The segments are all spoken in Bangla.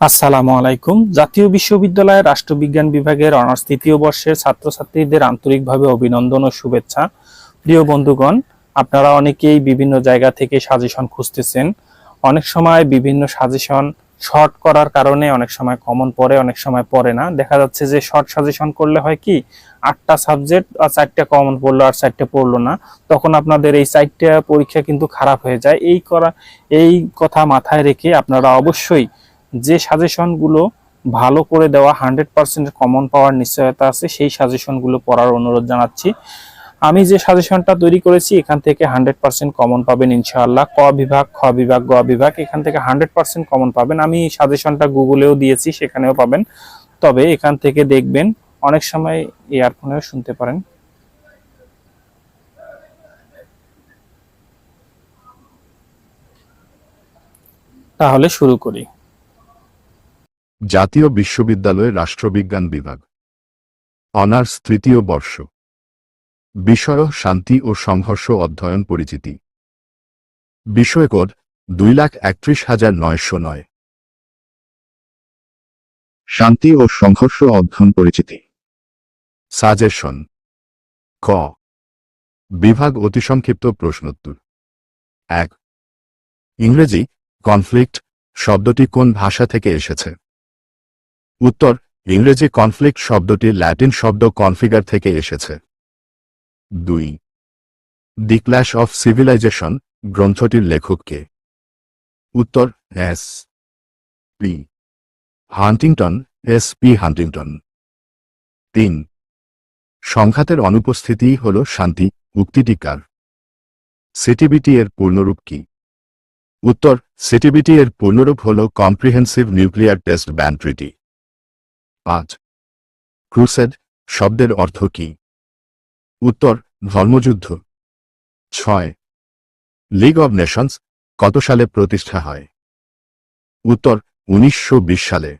আসসালামু আলাইকুম। জাতীয় বিশ্ববিদ্যালয়ের রাষ্ট্রবিজ্ঞান বিভাগের অনার্স তৃতীয় বর্ষের ছাত্রছাত্রীদের আন্তরিকভাবে অভিনন্দন ও শুভেচ্ছা। প্রিয় বন্ধুগণ, আপনারা অনেকেই বিভিন্ন জায়গা থেকে সাজেশন খুঁজতেছেন। অনেক সময় বিভিন্ন সাজেশন শর্ট করার কারণে অনেক সময় কমন পড়ে, অনেক সময় পড়ে না। দেখা যাচ্ছে যে শর্ট সাজেশন করলে হয় কি, আটটা সাবজেক্ট আর চারটা কমন পড়ল আর চারটে পড়ল না। তখন আপনাদের এই চারটা পরীক্ষা কিন্তু খারাপ হয়ে যায়। এই করা, এই কথা মাথায় রেখে আপনারা অবশ্যই যে সাজেশনগুলো ভালো করে দেওয়া হান্ড্রেড পার্সেন্ট কমন পাওয়ার নিশ্চয়তা আছে, সেই সাজেশনগুলো পড়ার অনুরোধ জানাচ্ছি। আমি যে সাজেশনটা তৈরি করেছি, এখান থেকে হান্ড্রেড পার্সেন্ট কমন পাবেন ইনশাআল্লাহ। ক বিভাগ, খ বিভাগ, গ বিভাগ, এখান থেকে হান্ড্রেড পার্সেন্ট কমন পাবেন। আমি সাজেশনটা গুগলেও দিয়েছি, সেখানেও পাবেন। তবে এখান থেকে দেখবেন, অনেক সময় ইয়ারফোনেও শুনতে পারেন। তাহলে শুরু করি। জাতীয় বিশ্ববিদ্যালয়ের রাষ্ট্রবিজ্ঞান বিভাগ। অনার্স তৃতীয় বর্ষ। বিষয় শান্তি ও সংঘর্ষ অধ্যয়ন পরিচিতি। বিষয় কোড দুই লাখ একত্রিশ হাজার নয়শো নয়। শান্তি ও সংঘর্ষ অধ্যয়ন পরিচিতি। সাজেশন। ক। বিভাগ অতি সংক্ষিপ্ত প্রশ্নোত্তর। এক। ইংরেজি কনফ্লিক্ট শব্দটি কোন ভাষা থেকে এসেছে? উত্তর, ইংরেজি কনফ্লিক্ট শব্দটি ল্যাটিন শব্দ কনফিগার থেকে এসেছে। দুই দি ক্ল্যাশ অফ সিভিলাইজেশন গ্রন্থটির লেখককে উত্তর, S P, Huntington, S P Huntington. তিন, সংঘাতের অনুপস্থিতিই হল শান্তি, উক্তিটি কার? সিটিবিটি এর পূর্ণরূপ কি? উত্তর সিটিবিটি এর পূর্ণরূপ হল comprehensive nuclear test ban treaty পাঁচ। ক্রুসেড শব্দের অর্থ কি? উত্তর, ধর্মযুদ্ধ। ছয়। লিগ অব নেশনস কত সালে প্রতিষ্ঠা হয়? উত্তর, উনিশশো বিশ সালে।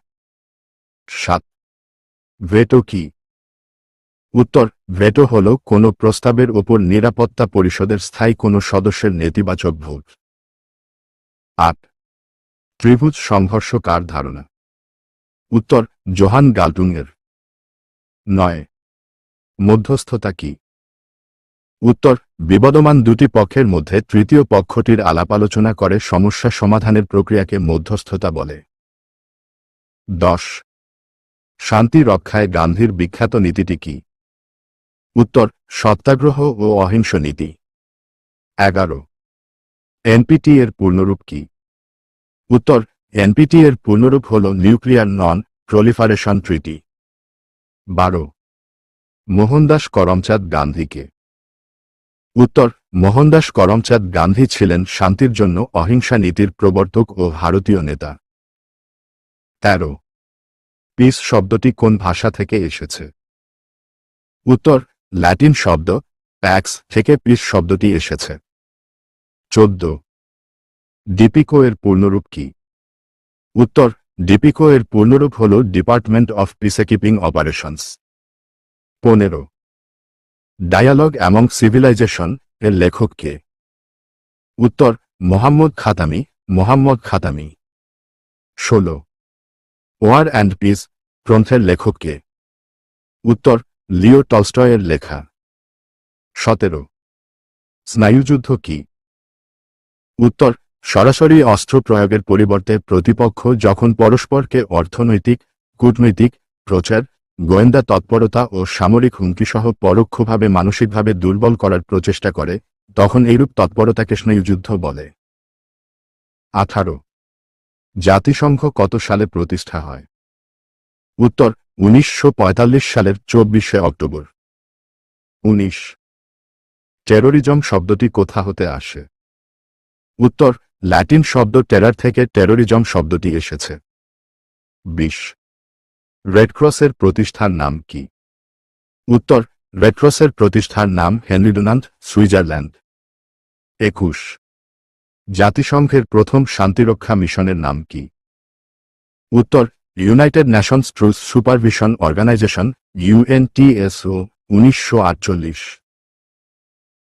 সাত। ভেটো কি? উত্তর, ভেটো হল কোন প্রস্তাবের ওপর নিরাপত্তা পরিষদের স্থায়ী কোনো সদস্যের নেতিবাচক ভোট। আট। ত্রিভুজ সংঘর্ষ কার ধারণা? উত্তর জোহান গাল্টুংয়ের। নয়, মধ্যস্থতা কি? উত্তর, বিবদমান দুটি পক্ষের মধ্যে তৃতীয় পক্ষটির আলাপ আলোচনা করে সমস্যা সমাধানের প্রক্রিয়াকে মধ্যস্থতা বলে। দশ, শান্তি রক্ষায় গান্ধীর বিখ্যাত নীতিটি কি? উত্তর, সত্যাগ্রহ ও অহিংস নীতি। এগারো এনপিটি এর পূর্ণরূপ কি? উত্তর এনপিটি এর পূর্ণরূপ হল নিউক্লিয়ার নন প্রলিফারেশন ট্রিটি। বারো। মোহনদাস করমচাঁদ গান্ধীকে। উত্তর, মোহনদাস করমচাঁদ গান্ধী ছিলেন শান্তির জন্য অহিংসা নীতির প্রবর্তক ও ভারতীয় নেতা। তেরো। পিস শব্দটি কোন ভাষা থেকে এসেছে? উত্তর, ল্যাটিন শব্দ, প্যাক্স থেকে পিস শব্দটি এসেছে। চোদ্দ। ডিপিকো এর পূর্ণরূপ কি? উত্তর, ডিপিকো এর পূর্ণরূপ হল ডিপার্টমেন্ট অফ পিসেকিপিং অপারেশনস পনেরো, ডায়ালগ অ্যামং সিভিলাইজেশন এর লেখক কে? উত্তর, মোহাম্মদ খাতামি মোহাম্মদ খাতামি। ষোলো, ওয়ার অ্যান্ড পিস গ্রন্থের লেখক কে? উত্তর, লিও টলস্টয়ের লেখা। সতেরো, স্নায়ুযুদ্ধ কি? উত্তর সরাসরি অস্ত্র প্রয়োগের পরিবর্তে প্রতিপক্ষ যখন পরস্পরকে অর্থনৈতিক, কূটনৈতিক, প্রচার, গোয়েন্দা তৎপরতা ও সামরিক হুমকিসহ পরোক্ষভাবে মানসিকভাবে দুর্বল করার প্রচেষ্টা করে, তখন এইরূপ তৎপরতাকে স্নায়ুযুদ্ধ বলে। আঠারো। জাতিসংঘ কত সালে প্রতিষ্ঠা হয়? উত্তর, উনিশশো পঁয়তাল্লিশ সালের চব্বিশে অক্টোবর। উনিশ। টেরোরিজম শব্দটি কোথা হতে আসে? উত্তর ল্যাটিন শব্দ টেরার থেকে টেরোরিজম শব্দটি এসেছে। বিশ। রেডক্রসের প্রতিষ্ঠার নাম কি? উত্তর রেডক্রসের প্রতিষ্ঠার নাম হেনরিডোনান্ট সুইজারল্যান্ড। একুশ। জাতিসংঘের প্রথম শান্তিরক্ষা মিশনের নাম কি? উত্তর, united nations truth supervision organisation UNTSO উনিশশো আটচল্লিশ।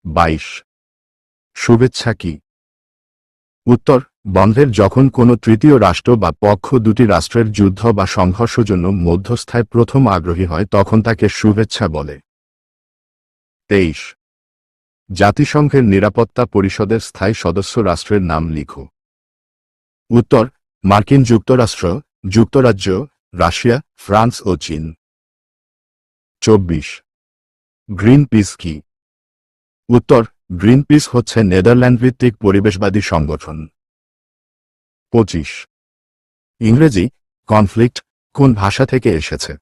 বাইশ। শুভেচ্ছা কি? উত্তর, বন্ধের যখন কোনো তৃতীয় রাষ্ট্র বা পক্ষ দুটি রাষ্ট্রের যুদ্ধ বা সংঘর্ষ জন্য মধ্যস্থায় প্রথম আগ্রহী হয়, তখন তাকে শুভেচ্ছা বলে। তেইশ। জাতিসংঘের নিরাপত্তা পরিষদের স্থায়ী সদস্য রাষ্ট্রের নাম লিখো। উত্তর, মার্কিন যুক্তরাষ্ট্র, যুক্তরাজ্য, রাশিয়া, ফ্রান্স ও চীন। চব্বিশ। গ্রিন পিস কি? উত্তর গ্রিন পিস হচ্ছে নেদারল্যান্ড ভিত্তিক পরিবেশবাদী সংগঠন। পঁচিশ। ইংরেজি কনফ্লিক্ট কোন ভাষা থেকে এসেছে?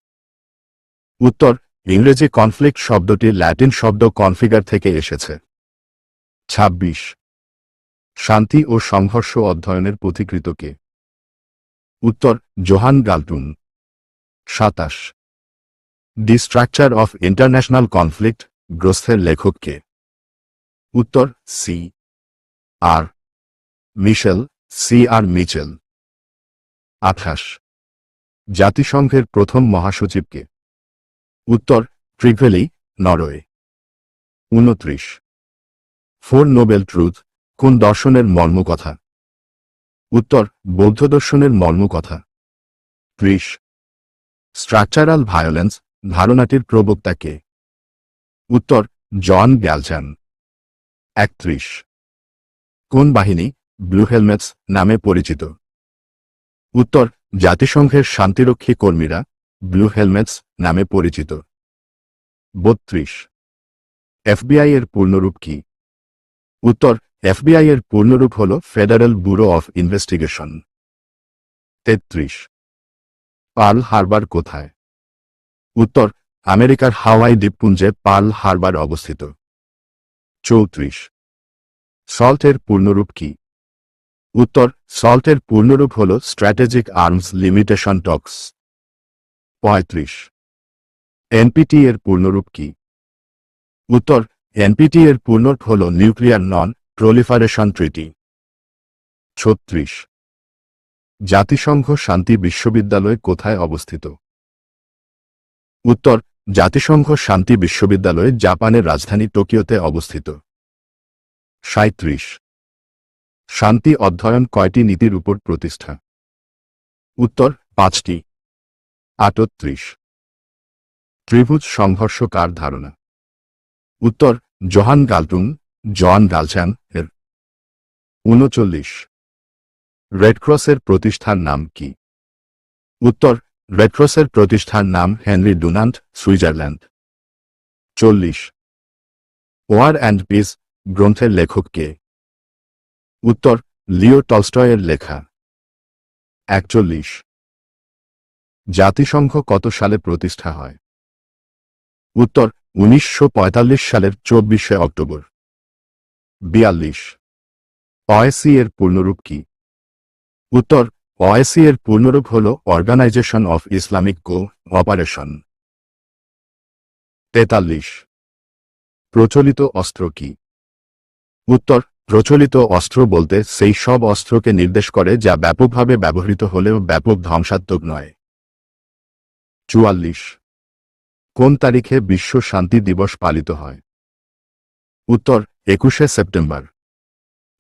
উত্তর, ইংরেজি কনফ্লিক্ট শব্দটি ল্যাটিন শব্দ কনফিগার থেকে এসেছে। ২৬ শান্তি ও সংঘর্ষ অধ্যয়নের পথিকৃত কে? উত্তর, জোহান গালটুন। সাতাশ। The structure of international conflict, গ্রস্থের লেখক কে? উত্তর, C. R Mitchell, C R Mitchell. আঠাশ। জাতিসংঘের প্রথম মহাসচিবকে। উত্তর ট্রিভেলি নরওয়ে। উনত্রিশ। ফোর নোবেল ট্রুথ, কোন দর্শনের মর্মকথা? উত্তর, বৌদ্ধ দর্শনের মর্মকথা। ত্রিশ। স্ট্রাকচারাল ভায়োলেন্স, ধারণাটির প্রবক্তা কে? উত্তর জন গ্যালচান একত্রিশ। কোন বাহিনী ব্লু হেলমেটস নামে পরিচিত? উত্তর, জাতিসংঘের শান্তিরক্ষী কর্মীরা ব্লু হেলমেটস নামে পরিচিত। বত্রিশ। এফবিআই এর পূর্ণরূপ কি? উত্তর, এফবিআই এর পূর্ণরূপ হল ফেডারেল ব্যুরো অফ ইনভেস্টিগেশন। তেত্রিশ। পার্ল হারবার কোথায়? উত্তর, আমেরিকার হাওয়াই দ্বীপপুঞ্জে পার্ল হারবার অবস্থিত। চৌত্রিশ। সল্টের পূর্ণরূপ কি? উত্তর, সল্টের পূর্ণরূপ হল স্ট্র্যাটেজিক আর্মস লিমিটেশন টক্স। পঁয়ত্রিশ। এনপিটি এর পূর্ণরূপ কি? উত্তর, এনপিটি এর পূর্ণরূপ হল নিউক্লিয়ার নন প্রলিফারেশন ট্রিটি। ছত্রিশ। জাতিসংঘ শান্তি বিশ্ববিদ্যালয় কোথায় অবস্থিত? উত্তর জাতিসংঘ শান্তি বিশ্ববিদ্যালয় জাপানের রাজধানী টোকিওতে অবস্থিত। সাঁত্রিশ শান্তি অধ্যয়ন কয়টি নীতির উপর প্রতিষ্ঠা? উত্তর, পাঁচটি। আটত্রিশ। ত্রিভুজ সংঘর্ষ কার ধারণা? উত্তর, জোহান গালটুন জন গালচান এর। উনচল্লিশ। রেডক্রসের প্রতিষ্ঠার নাম কি? উত্তর রেডক্রসের প্রতিষ্ঠার নাম হেনরি ডুনান্ট, সুইজারল্যান্ড। চল্লিশ। ওয়ার অ্যান্ড পিস গ্রন্থের লেখক কে? উত্তর, লিও টলস্টয়ের লেখা। একচল্লিশ। জাতিসংঘ কত সালে প্রতিষ্ঠা হয়? উত্তর, উনিশশো পঁয়তাল্লিশ সালের চব্বিশে অক্টোবর। বিয়াল্লিশ। অয়েসি এর পূর্ণরূপ কি? উত্তর অয়েসি এর পূর্ণরূপ হল organisation of Islamic cooperation তেতাল্লিশ। প্রচলিত অস্ত্র কি? উত্তর, প্রচলিত অস্ত্র বলতে সেই সব অস্ত্রকে নির্দেশ করে যা ব্যাপকভাবে ব্যবহৃত হলেও ব্যাপক ধ্বংসাত্মক নয়। চুয়াল্লিশ। কোন তারিখে বিশ্ব শান্তি দিবস পালিত হয়? উত্তর, একুশে সেপ্টেম্বর।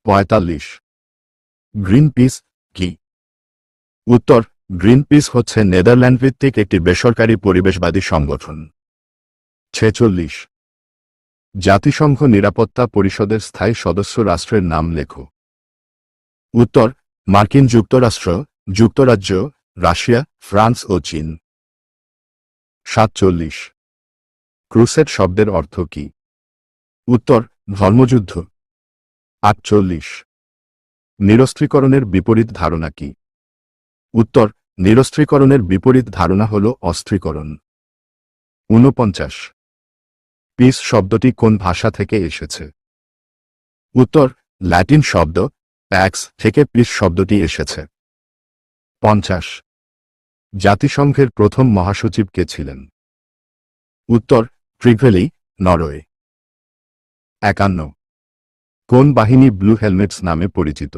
পঁয়তাল্লিশ। গ্রিন পিস কি? উত্তর গ্রিন পিস হচ্ছে নেদারল্যান্ড ভিত্তিক একটি বেসরকারি পরিবেশবাদী সংগঠন। ছেচল্লিশ। জাতিসংঘ নিরাপত্তা পরিষদের স্থায়ী সদস্য রাষ্ট্রের নাম লেখো। উত্তর, মার্কিন যুক্তরাষ্ট্র, যুক্তরাজ্য, রাশিয়া, ফ্রান্স ও চীন। সাতচল্লিশ। ক্রুসেড শব্দের অর্থ কি? উত্তর, ধর্মযুদ্ধ। আটচল্লিশ। নিরস্ত্রীকরণের বিপরীত ধারণা কি? উত্তর, নিরস্ত্রীকরণের বিপরীত ধারণা হল অস্ত্রীকরণ। ঊনপঞ্চাশ। পিস শব্দটি কোন ভাষা থেকে এসেছে? উত্তর, ল্যাটিন শব্দ, প্যাক্স থেকে পিস শব্দটি এসেছে। পঞ্চাশ। জাতিসংঘের প্রথম মহাসচিব কে ছিলেন? উত্তর ট্রিভেলি নরওয়ে। একান্ন। কোন বাহিনী ব্লু হেলমেটস নামে পরিচিত?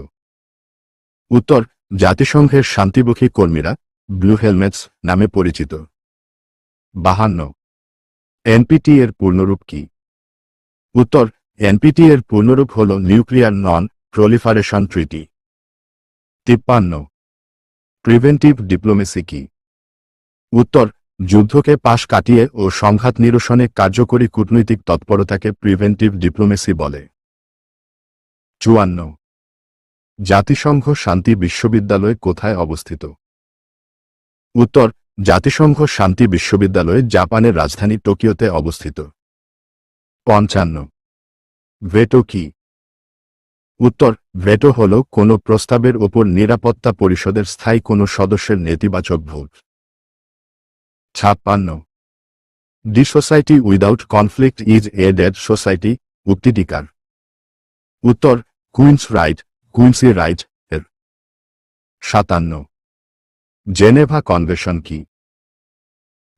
উত্তর জাতিসংঘের শান্তিমুখী কর্মীরা ব্লু হেলমেটস নামে পরিচিত। বাহান্ন। এনপিটি এর পূর্ণরূপ কি? উত্তর, এনপিটি এর পূর্ণরূপ হল নিউক্লিয়ার নন প্রলিফারেশন ট্রিটি। তিপ্পান্ন। প্রিভেন্টিভ ডিপ্লোমেসি কি? উত্তর, যুদ্ধকে পাশ কাটিয়ে ও সংঘাত নিরসনে কার্যকরী কূটনৈতিক তৎপরতাকে প্রিভেন্টিভ ডিপ্লোমেসি বলে। চুয়ান্ন। জাতিসংঘ শান্তি বিশ্ববিদ্যালয় কোথায় অবস্থিত? উত্তর, জাতিসংঘ শান্তি বিশ্ববিদ্যালয় জাপানের রাজধানী টোকিওতে অবস্থিত। পঞ্চান্ন। ভেটো কি? উত্তর, ভেটো হল কোনো প্রস্তাবের ওপর নিরাপত্তা পরিষদের স্থায়ী কোনো সদস্যের নেতিবাচক ভোট। ছাপ্পান্ন। The society without conflict is a dead society, উক্তিটিকার। উত্তর, কুইন্স রাইট কুইন্সি রাইট এর সাতান্ন। জেনেভা কনভেশন কি?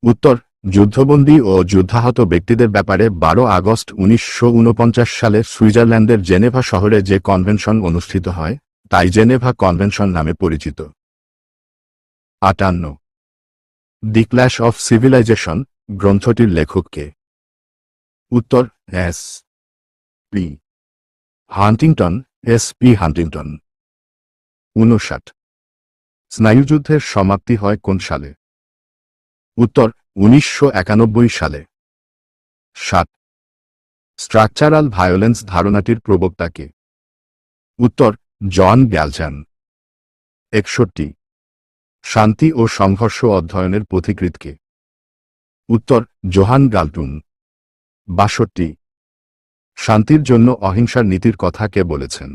উত্তর, যুদ্ধবন্দী ও যুদ্ধাহত ব্যক্তিদের ব্যাপারে বারো আগস্ট উনিশশো উনপঞ্চাশ সালে সুইজারল্যান্ডের জেনেভা শহরে যে কনভেনশন অনুষ্ঠিত হয়, তাই জেনেভা কনভেনশন নামে পরিচিত। আটান্ন। দি ক্ল্যাশ অফ সিভিলাইজেশন, গ্রন্থটির লেখককে উত্তর, S P. Huntington S P Huntington. উনষাট। স্নায়ুযুদ্ধের সমাপ্তি হয় কোন সালে? উত্তর, উনিশশো একানব্বই সালে। সাত। স্ট্রাকচারাল ভায়োলেন্স ধারণাটির প্রবক্তাকে উত্তর, জন গ্যালচান একষট্টি। শান্তি ও সংঘর্ষ অধ্যয়নের পথিকৃতকে উত্তর, জোহান গালটুন। বাষট্টি। শান্তির জন্য অহিংসার নীতির কথা কে বলেছেন?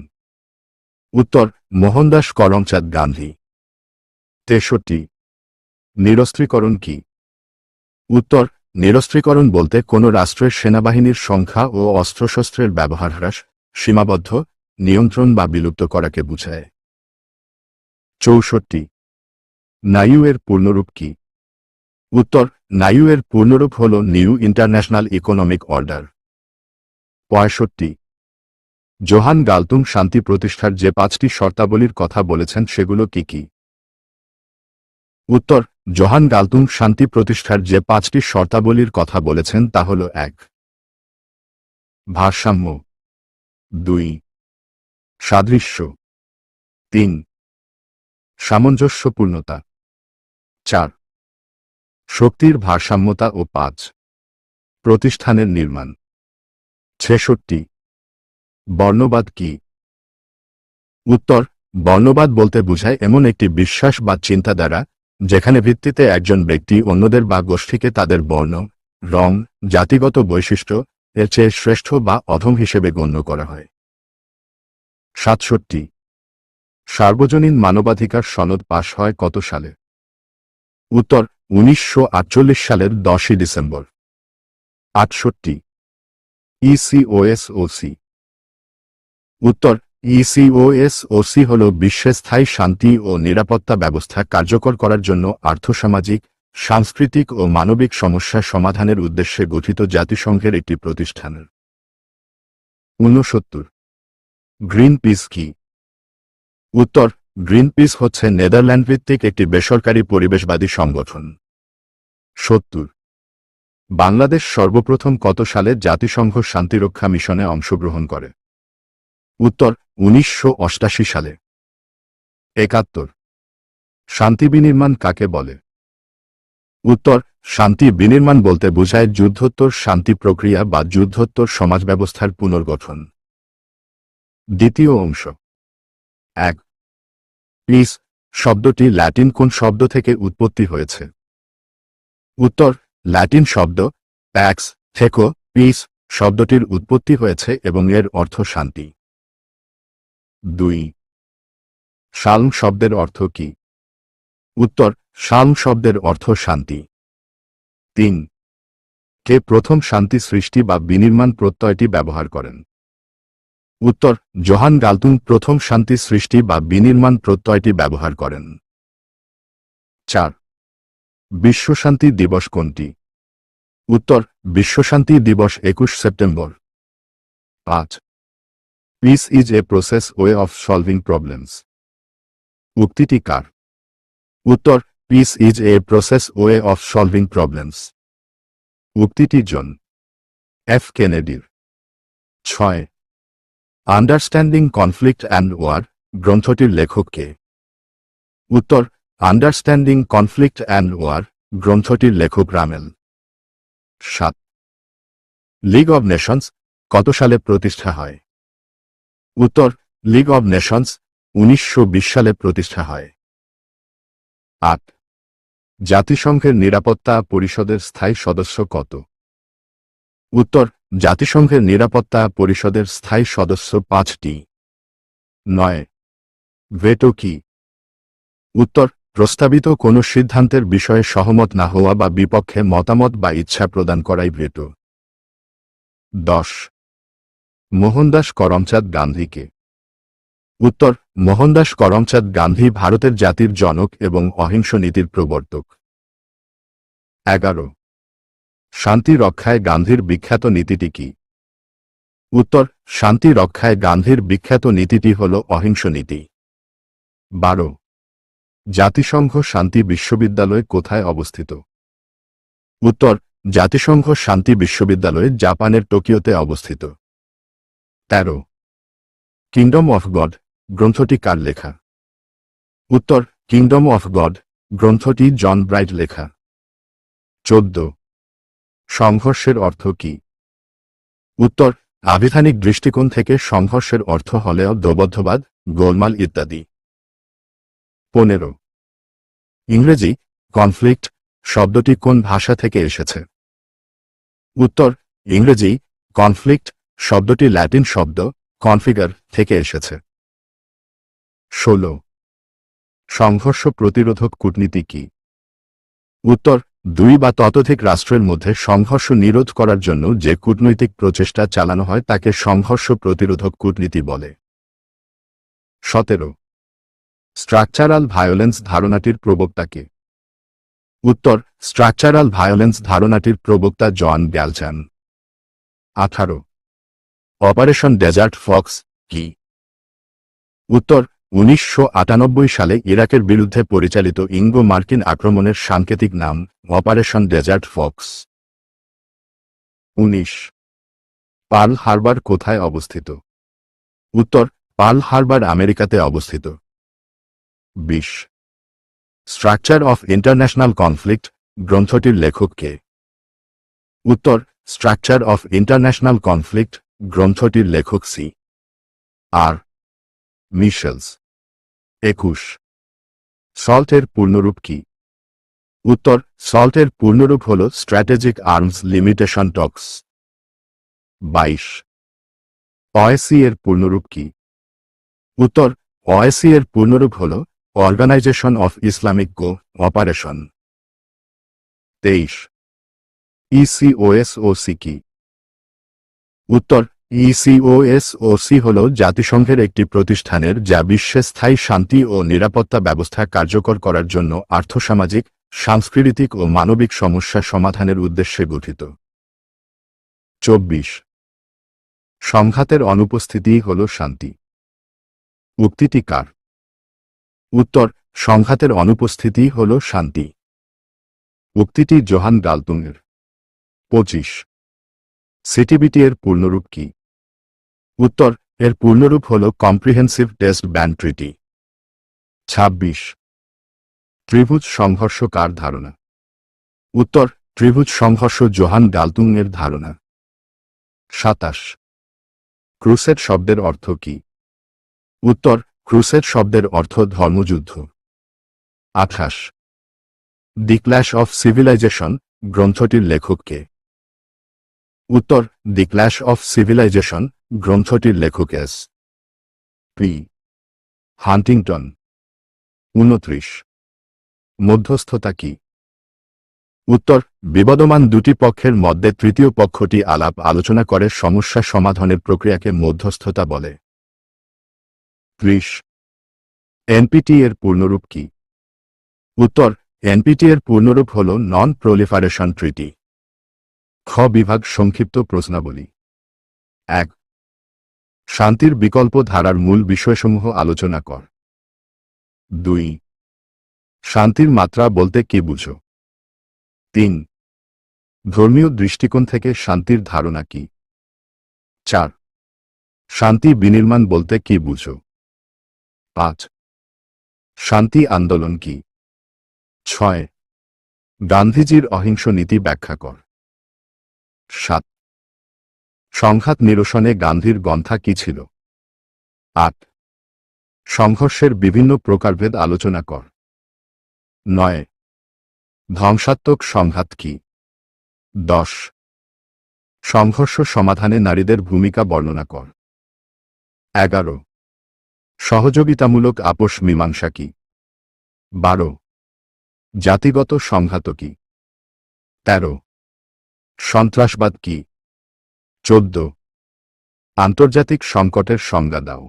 উত্তর, মোহনদাস করমচাঁদ গান্ধী। তেষট্টি, নিরস্ত্রীকরণ কি? উত্তর, নিরস্ত্রীকরণ বলতে কোনো রাষ্ট্রের সেনাবাহিনীর সংখ্যা ও অস্ত্রশস্ত্রের ব্যবহার হ্রাস, সীমাবদ্ধ, নিয়ন্ত্রণ বা বিলুপ্ত করাকে বুঝায়। চৌষট্টি নাইউ এর পূর্ণরূপ কি? উত্তর নাইউ এর পূর্ণরূপ হল নিউ ইন্টারন্যাশনাল ইকোনমিক অর্ডার। পঁয়ষট্টি। জোহান গালতুম শান্তি প্রতিষ্ঠার যে পাঁচটি শর্তাবলীর কথা বলেছেন সেগুলো কি কি? উত্তর, জোহান গালতুম শান্তি প্রতিষ্ঠার যে পাঁচটি শর্তাবলীর কথা বলেছেন তা হল এক। ভারসাম্য। দুই। সাদৃশ্য। তিন। সামঞ্জস্যপূর্ণতা। চার। শক্তির ভারসাম্যতা ও পাঁচ। প্রতিষ্ঠানের নির্মাণ। ছেষট্টি। বর্ণবাদ কি? উত্তর, বর্ণবাদ বলতে বোঝায় এমন একটি বিশ্বাস বা চিন্তাধারা, যেখানে ভিত্তিতে একজন ব্যক্তি অন্যদের বা গোষ্ঠীকে তাদের বর্ণ, রং, জাতিগত বৈশিষ্ট্য, এর চেয়ে শ্রেষ্ঠ বা অধম হিসেবে গণ্য করা হয়। সাতষট্টি। সার্বজনীন মানবাধিকার সনদ পাশ হয় কত সালে? উত্তর, উনিশশো আটচল্লিশ সালের দশই ডিসেম্বর। আটষট্টি। ইসিওএসওসি উত্তর ইসিওএসওসি হল বিশ্বে স্থায়ী শান্তি ও নিরাপত্তা ব্যবস্থা কার্যকর করার জন্য আর্থসামাজিক, সাংস্কৃতিক ও মানবিক সমস্যা সমাধানের উদ্দেশ্যে গঠিত জাতিসংঘের একটি প্রতিষ্ঠান। ঊনসত্তর। গ্রিন পিস কি? উত্তর গ্রিন পিস হচ্ছে নেদারল্যান্ড ভিত্তিক একটি বেসরকারি পরিবেশবাদী সংগঠন। সত্তর। বাংলাদেশ সর্বপ্রথম কত সালে জাতিসংঘ শান্তিরক্ষা মিশনে অংশগ্রহণ করে? উত্তর, উনিশশো সালে। একাত্তর। শান্তি বিনির্মাণ কাকে বলে? উত্তর, শান্তি বিনির্মাণ বলতে বোঝায় যুদ্ধোত্তর শান্তি প্রক্রিয়া বা যুদ্ধোত্তর সমাজ ব্যবস্থার পুনর্গঠন। দ্বিতীয় অংশ। এক। পিস, শব্দটি ল্যাটিন কোন শব্দ থেকে উৎপত্তি হয়েছে? উত্তর ল্যাটিন শব্দ, প্যাক্স, থেকো, পিস শব্দটির উৎপত্তি হয়েছে এবং এর অর্থ শান্তি। দুই, শালম শব্দের অর্থ কি? উত্তর, শালম শব্দের অর্থ শান্তি। তিন, কে প্রথম শান্তি সৃষ্টি বা বিনির্মাণ প্রত্যয়টি ব্যবহার করেন? উত্তর, জোহান গালতুন প্রথম শান্তি সৃষ্টি বা বিনির্মাণ প্রত্যয়টি ব্যবহার করেন। চার বিশ্বশান্তি দিবস কোনটি? উত্তর, বিশ্বশান্তি দিবস একুশ সেপ্টেম্বর। পাঁচ, peace is a process way of solving problems. উক্তিটি কার? উত্তর, peace is a process way of solving problems. উক্তিটি জন এফ কেনেডির। ছয়, আন্ডারস্ট্যান্ডিং কনফ্লিক্ট অ্যান্ড ওয়ার, গ্রন্থটির লেখক কে? উত্তর আন্ডারস্ট্যান্ডিং কনফ্লিক্ট অ্যান্ড ওয়ার গ্রন্থটির লেখক রামেল। সাত। লিগ অব নেশনস কত সালে প্রতিষ্ঠা হয়? উত্তর লিগ অব নেশনস উনিশশো বিশ সালে প্রতিষ্ঠা হয়। আট। জাতিসংঘের নিরাপত্তা পরিষদের স্থায়ী সদস্য কত? উত্তর, জাতিসংঘের নিরাপত্তা পরিষদের স্থায়ী সদস্য পাঁচটি। নয়। ভেটো কি? উত্তর প্রস্তাবিত কোনো সিদ্ধান্তের বিষয়ে সহমত না হওয়া বা বিপক্ষে মতামত বা ইচ্ছা প্রদান করাই ভেটো। দশ। মোহনদাস করমচাঁদ গান্ধীকে। উত্তর, মোহনদাস করমচাঁদ গান্ধী ভারতের জাতির জনক এবং অহিংস নীতির প্রবর্তক। এগারো। শান্তি রক্ষায় গান্ধীর বিখ্যাত নীতিটি কি? উত্তর, শান্তি রক্ষায় গান্ধীর বিখ্যাত নীতিটি হল অহিংস নীতি। বারো। জাতিসংঘ শান্তি বিশ্ববিদ্যালয় কোথায় অবস্থিত? উত্তর, জাতিসংঘ শান্তি বিশ্ববিদ্যালয় জাপানের টোকিওতে অবস্থিত। তেরো কিংডম অফ গড গ্রন্থটি কার লেখা? উত্তর কিংডম অফ গড গ্রন্থটি জন ব্রাইট লেখা। চোদ্দ, সংঘর্ষের অর্থ কি? উত্তর আবিধানিক দৃষ্টিকোণ থেকে সংঘর্ষের অর্থ হলেও দোবদ্ধবাদ গোলমাল ইত্যাদি। পনেরো। ইংরেজি কনফ্লিক্ট শব্দটি কোন ভাষা থেকে এসেছে? উত্তর, ইংরেজি কনফ্লিক্ট শব্দটি ল্যাটিন শব্দ কনফিগার থেকে এসেছে। ষোল। সংঘর্ষ প্রতিরোধক কূটনীতি কি? উত্তর, দুই বা ততোধিক রাষ্ট্রের মধ্যে সংঘর্ষ নিরোধ করার জন্য যে কূটনৈতিক প্রচেষ্টা চালানো হয় তাকে সংঘর্ষ প্রতিরোধক কূটনীতি বলে। সতেরো। স্ট্রাকচারাল ভায়োলেন্স ধারণাটির প্রবক্তাকে। উত্তর স্ট্রাকচারাল ভায়োলেন্স ধারণাটির প্রবক্তা জন গ্যালচান আঠারো। অপারেশন ডেজার্ট ফক্স কি? উত্তর, উনিশশো আটানব্বই সালে ইরাকের বিরুদ্ধে পরিচালিত ইঙ্গো মার্কিন আক্রমণের সাংকেতিক নাম অপারেশন ডেজার্ট ফক্স উনিশ। পার্ল হারবার কোথায় অবস্থিত? উত্তর পার্ল হারবার আমেরিকাতে অবস্থিত। বিশ। স্ট্রাকচার অফ ইন্টারন্যাশনাল কনফ্লিক্ট গ্রন্থটির লেখক কে? উত্তর স্ট্রাকচার অফ ইন্টারন্যাশনাল কনফ্লিক্ট গ্রন্থটির লেখক সি। আর। মিশেলস একুশ। সল্টের পূর্ণরূপ কি? উত্তর সল্টের পূর্ণরূপ হল স্ট্র্যাটেজিক আর্মস লিমিটেশন টক্স বাইশ। অএসি এর পূর্ণরূপ কি? উত্তর অএসি এর পূর্ণরূপ হল organisation of Islamic cooperation তেইশ ইসিওএসওসি কি? উত্তর ইসিওএসওসি হল জাতিসংঘের একটি প্রতিষ্ঠানের যা বিশ্বে স্থায়ী শান্তি ও নিরাপত্তা ব্যবস্থা কার্যকর করার জন্য আর্থসামাজিক, সাংস্কৃতিক ও মানবিক সমস্যা সমাধানের উদ্দেশ্যে গঠিত। চব্বিশ। সংঘাতের অনুপস্থিতি হল শান্তি। উক্তিটি কার? উত্তর, সংঘাতের অনুপস্থিতি হল শান্তি। উক্তিটি জোহান গালতুংয়ের পঁচিশ সিটিবিটি এর পূর্ণরূপ কি? উত্তর, এর পূর্ণরূপ হল কম্প্রিহেন্সিভ টেস্ট ব্যান ট্রিটি ছাব্বিশ, ত্রিভুজ সংঘর্ষ কার ধারণা? উত্তর, ত্রিভুজ সংঘর্ষ জোহান ডালতুং এর ধারণা। সাতাশ ক্রুসেড শব্দের অর্থ কি? উত্তর ক্রুসেড শব্দের অর্থ ধর্মযুদ্ধ। আঠাশ। দি ক্ল্যাশ অফ সিভিলাইজেশন গ্রন্থটির লেখক কে উত্তর দি ক্ল্যাশ অফ সিভিলাইজেশন গ্রন্থটির লেখক এস। পি। হান্টিংটন। উনত্রিশ। মধ্যস্থতা কি? উত্তর, বিবদমান দুটি পক্ষের মধ্যে তৃতীয় পক্ষটি আলাপ আলোচনা করে সমস্যা সমাধানের প্রক্রিয়াকে মধ্যস্থতা বলে। ত্রিশ এনপিটি এর পূর্ণরূপ কি? উত্তর এনপিটি এর পূর্ণরূপ হল নন প্রলিফারেশন ট্রিটি খ বিভাগ সংক্ষিপ্ত প্রশ্নাবলী। এক, শান্তির বিকল্প ধারার মূল বিষয়সমূহ আলোচনা কর। দুই, শান্তির মাত্রা বলতে কি বুঝো? তিন, ধর্মীয় দৃষ্টিকোণ থেকে শান্তির ধারণা কি? চার, শান্তি বিনির্মাণ বলতে কি বুঝো? পাঁচ। শান্তি আন্দোলন কি? ছয়। গান্ধীজির অহিংস নীতি ব্যাখ্যা কর। সাত। সংঘাত নিরসনে গান্ধীর গন্থা কি ছিল? আট। সংঘর্ষের বিভিন্ন প্রকারভেদ আলোচনা কর। নয়। ধ্বংসাত্মক সংঘাত কি? দশ। সংঘর্ষ সমাধানে নারীদের ভূমিকা বর্ণনা কর। এগারো। সহযোগিতামূলক আপোষ মীমাংসা কি? বারো। জাতিগত সংঘাত কি? তেরো। সন্ত্রাসবাদ কি? চোদ্দ। আন্তর্জাতিক সংকটের সংজ্ঞা দাও।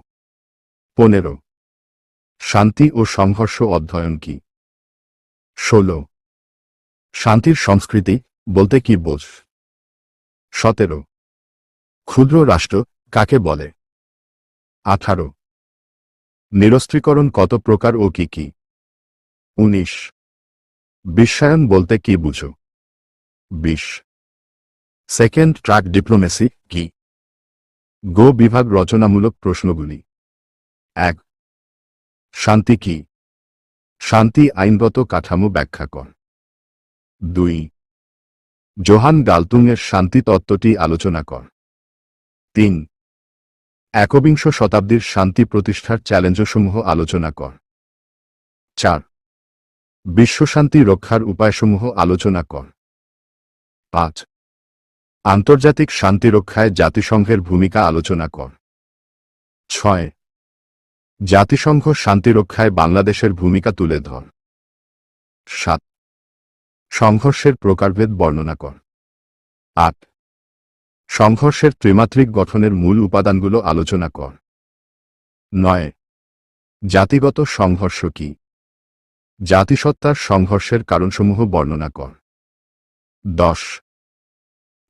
পনেরো। শান্তি ও সংঘর্ষ অধ্যয়ন কি? ষোল। শান্তির সংস্কৃতি বলতে কি বোঝ? সতেরো। ক্ষুদ্র রাষ্ট্র কাকে বলে? আঠারো। নিরস্ত্রীকরণ কত প্রকার ও কি কি? উনিশ। বিশ্বায়ন বলতে কি বুঝো? বিশ। সেকেন্ড, ট্র্যাক ডিপ্লোমেসি, কি? গো বিভাগ রচনামূলক প্রশ্নগুলি। এক। শান্তি কি? শান্তি আইনগত কাঠামো ব্যাখ্যা কর। দুই। জোহান গালতুংয়ের শান্তি তত্ত্বটি আলোচনা কর। তিন। একবিংশ শতাব্দীর শান্তি প্রতিষ্ঠার চ্যালেঞ্জসমূহ আলোচনা কর। চার। বিশ্বশান্তি রক্ষার উপায়সমূহ আলোচনা কর। পাঁচ। আন্তর্জাতিক শান্তি রক্ষায় জাতিসংঘের ভূমিকা আলোচনা কর। ছয়। জাতিসংঘ শান্তি রক্ষায় বাংলাদেশের ভূমিকা তুলে ধর। সাত। সংঘর্ষের প্রকারভেদ বর্ণনা কর। আট। সংঘর্ষের ত্রিমাত্রিক গঠনের মূল উপাদানগুলো আলোচনা কর। নয়। জাতিগত সংঘর্ষ কি? জাতিসত্তার সংঘর্ষের কারণসমূহ বর্ণনা কর। দশ।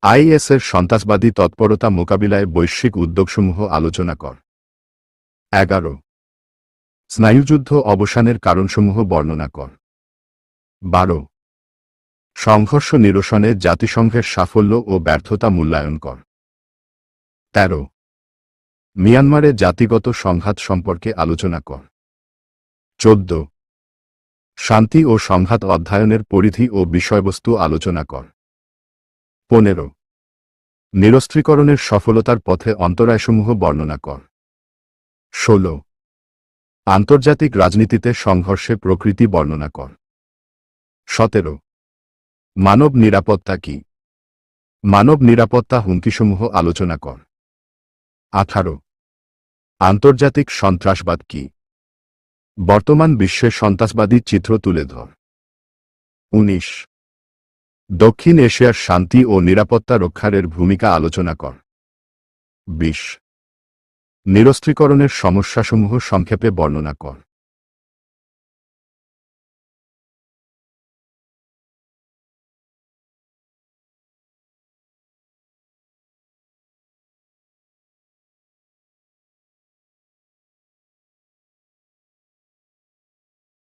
আইএসের সন্ত্রাসবাদী তৎপরতা মোকাবিলায় বৈশ্বিক উদ্যোগসমূহ আলোচনা কর। এগারো। স্নায়ুযুদ্ধ অবসানের কারণসমূহ বর্ণনা কর। বারো। সংঘর্ষ নিরসনে জাতিসংঘের সাফল্য ও ব্যর্থতা মূল্যায়ন কর। তেরো। মিয়ানমারে জাতিগত সংঘাত সম্পর্কে আলোচনা কর। চোদ্দ। শান্তি ও সংঘাত অধ্যয়নের পরিধি ও বিষয়বস্তু আলোচনা কর। পনেরো। নিরস্ত্রীকরণের সফলতার পথে অন্তরায়সমূহ বর্ণনা কর। ষোল। আন্তর্জাতিক রাজনীতিতে সংঘর্ষে প্রকৃতি বর্ণনা কর। সতেরো। মানব নিরাপত্তা কি? মানব নিরাপত্তা হুমকিসমূহ আলোচনা কর। আঠারো। আন্তর্জাতিক সন্ত্রাসবাদ কি? বর্তমান বিশ্বে সন্ত্রাসবাদী চিত্র তুলে ধর। উনিশ। দক্ষিণ এশিয়ার শান্তি ও নিরাপত্তা রক্ষারের ভূমিকা আলোচনা কর। বিশ। নিরস্ত্রীকরণের সমস্যাসমূহ সংক্ষেপে বর্ণনা কর।